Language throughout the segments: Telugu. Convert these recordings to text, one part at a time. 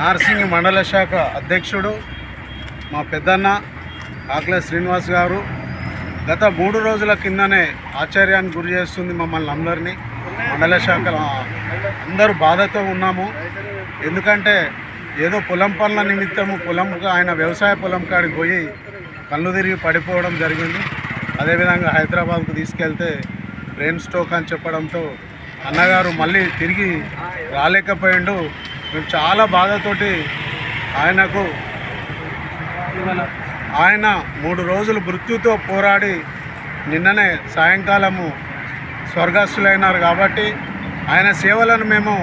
నార్సింగ్ మండల శాఖ అధ్యక్షుడు మా పెద్దన్న ఆకుల శ్రీనివాస్ గారు. గత మూడు రోజుల కిందనే ఆశ్చర్యానికి గురి చేస్తుంది మమ్మల్ని అందరినీ. మండల శాఖ అందరూ బాధతో ఉన్నాము. ఎందుకంటే ఏదో పొలం పనుల నిమిత్తము పొలం ఆయన వ్యవసాయ పొలం కాడికి పోయి కళ్ళు తిరిగి పడిపోవడం జరిగింది. అదేవిధంగా హైదరాబాద్కు తీసుకెళ్తే బ్రెయిన్ స్ట్రోక్ అని చెప్పడంతో అన్నగారు మళ్ళీ తిరిగి రాలేకపోయిండు. మేము చాలా బాధతోటి ఆయనకు ఆయన మూడు రోజులు మృత్యుతో పోరాడి నిన్ననే సాయంకాలము స్వర్గస్థులైనారు కాబట్టి ఆయన సేవలను మేము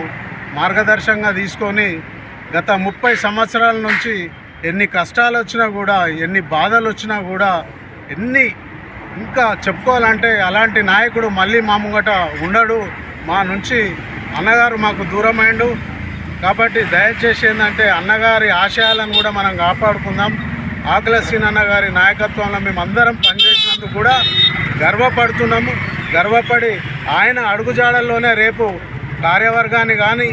మార్గదర్శకంగా తీసుకొని గత ముప్పై సంవత్సరాల నుంచి ఎన్ని కష్టాలు వచ్చినా కూడా ఎన్ని బాధలు వచ్చినా కూడా ఎన్ని ఇంకా చెప్పుకోవాలంటే అలాంటి నాయకుడు మళ్ళీ మా ముంగట ఉండడు. మా నుంచి అన్నగారు మాకు దూరమైండు. కాబట్టి దయచేసి ఏంటంటే అన్నగారి ఆశయాలను కూడా మనం కాపాడుకుందాం. ఆకులసీన్ అన్నగారి నాయకత్వంలో మేము అందరం పనిచేసినందుకు కూడా గర్వపడుతున్నాము. గర్వపడి ఆయన అడుగుజాడల్లోనే రేపు కార్యవర్గాన్ని కానీ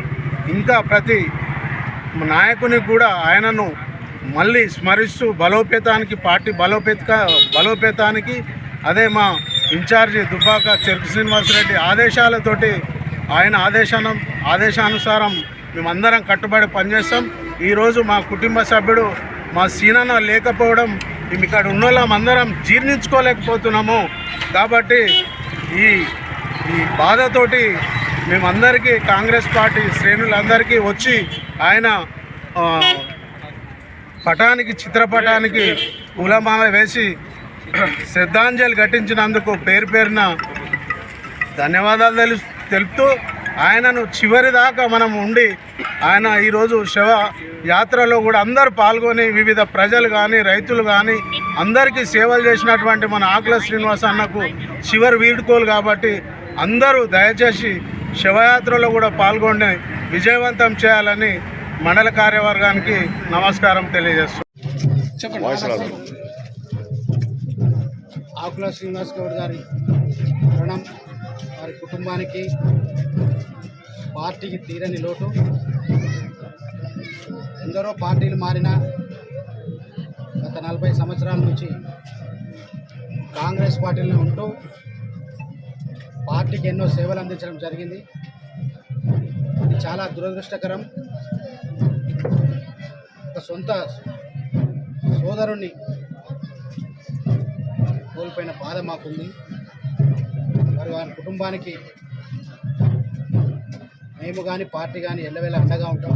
ఇంకా ప్రతి నాయకుని కూడా ఆయనను మళ్ళీ స్మరిస్తూ బలోపేతానికి పార్టీ బలోపేత బలోపేతానికి అదే మా ఇన్ఛార్జి దుబ్బాక చెరుకు శ్రీనివాసరెడ్డి ఆదేశాలతోటి ఆయన ఆదేశాన ఆదేశానుసారం మేమందరం కట్టుబడి పనిచేస్తాం. ఈరోజు మా కుటుంబ సభ్యుడు మా సీనన్న లేకపోవడం మేము ఇక్కడ ఉన్న వాళ్ళమందరం జీర్ణించుకోలేకపోతున్నాము. కాబట్టి ఈ ఈ బాధతోటి మేమందరికీ కాంగ్రెస్ పార్టీ శ్రేణులందరికీ వచ్చి ఆయన పటానికి చిత్రపటానికి పూలమాల వేసి శ్రద్ధాంజలి ఘటించినందుకు పేరు పేరున ధన్యవాదాలు తెలు తెలుపుతూ ఆయనను చివరి దాకా మనం ఉండి ఆయన ఈరోజు శవ యాత్రలో కూడా అందరూ పాల్గొని వివిధ ప్రజలు కానీ రైతులు కానీ అందరికీ సేవలు చేసినటువంటి మన ఆకుల శ్రీనివాస అన్నకు చివరి వీడుకోలు కాబట్టి అందరూ దయచేసి శవయాత్రలో కూడా పాల్గొని విజయవంతం చేయాలని మండల కార్యవర్గానికి నమస్కారం తెలియజేస్తున్నాను ఆకుల శ్రీనివాస్ గౌడ్ గారి మరణం వారి కుటుంబానికి పార్టీకి తీరని లోటు. ఎందరో పార్టీలు మారినా గత నలభై సంవత్సరాల నుంచి కాంగ్రెస్ పార్టీలో ఉంటూ పార్టీకి ఎన్నో సేవలు అందించడం జరిగింది. ఇది చాలా దురదృష్టకరం. ఒక సొంత సోదరుణ్ణి కోల్పోయిన బాధ మాకుంది. మరి వారి కుటుంబానికి మేము కానీ పార్టీ కానీ ఎల్లవేళ అండగా ఉంటాం.